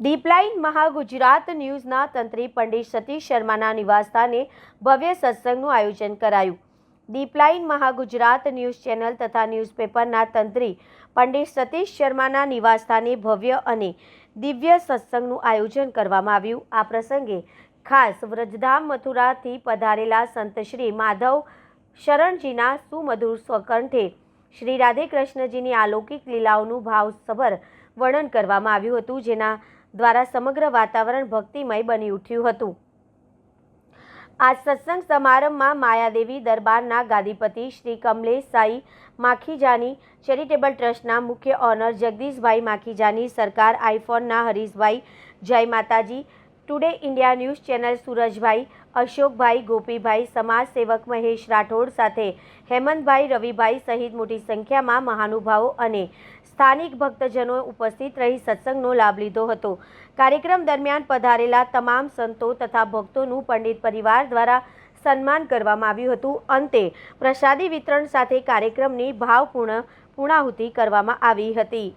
દીપલાઇન મહાગુજરાત ન્યૂઝના તંત્રી પંડિત સતીશ શર્માના નિવાસસ્થાને ભવ્ય સત્સંગનું આયોજન કરાયું. દીપલાઇન મહાગુજરાત ન્યૂઝ ચેનલ તથા ન્યૂઝપેપરના તંત્રી પંડિત સતીશ શર્માના નિવાસસ્થાને ભવ્ય અને દિવ્ય સત્સંગનું આયોજન કરવામાં આવ્યું. આ પ્રસંગે ખાસ વ્રજધામ મથુરાથી પધારેલા સંત શ્રી માધવ શરણજીના સુમધુર સ્વકંઠે શ્રી રાધે કૃષ્ણજીની અલૌકિક લીલાઓનું ભાવસભર વર્ણન કરવામાં આવ્યું હતું, જેના દ્વારા સમગ્ર વાતાવરણ ભક્તિમય બની ઉઠ્યું હતું. આ સત્સંગ સમારંભમાં માયાદેવી દરબારના ગાદીપતિ શ્રી કમલેશ સાઈ માખીજાની ચેરિટેબલ ટ્રસ્ટના મુખ્ય ઓનર જગદીશભાઈ માખીજાની, સરકાર આઈફોનના હરીશભાઈ જય માતાજી, today India news channel Surajbhai Ashokbhai, Gopibhai, સમાજસેવક Mahesh Rathod સાથે હેમંતભાઈ રવિભાઈ સહિત મોટી સંખ્યામાં મહાનુભાવો અને સ્થાનિક ભક્તજનો ઉપસ્થિત રહી સત્સંગનો લાભ લીધો હતો. કાર્યક્રમ દરમિયાન પધારેલા તમામ સંતો તથા ભક્તોનું પંડિત પરિવાર દ્વારા સન્માન કરવામાં આવ્યું હતું. અંતે પ્રસાદી વિતરણ સાથે કાર્યક્રમની ભાવપૂર્ણ પૂર્ણાહુતિ કરવામાં આવી હતી.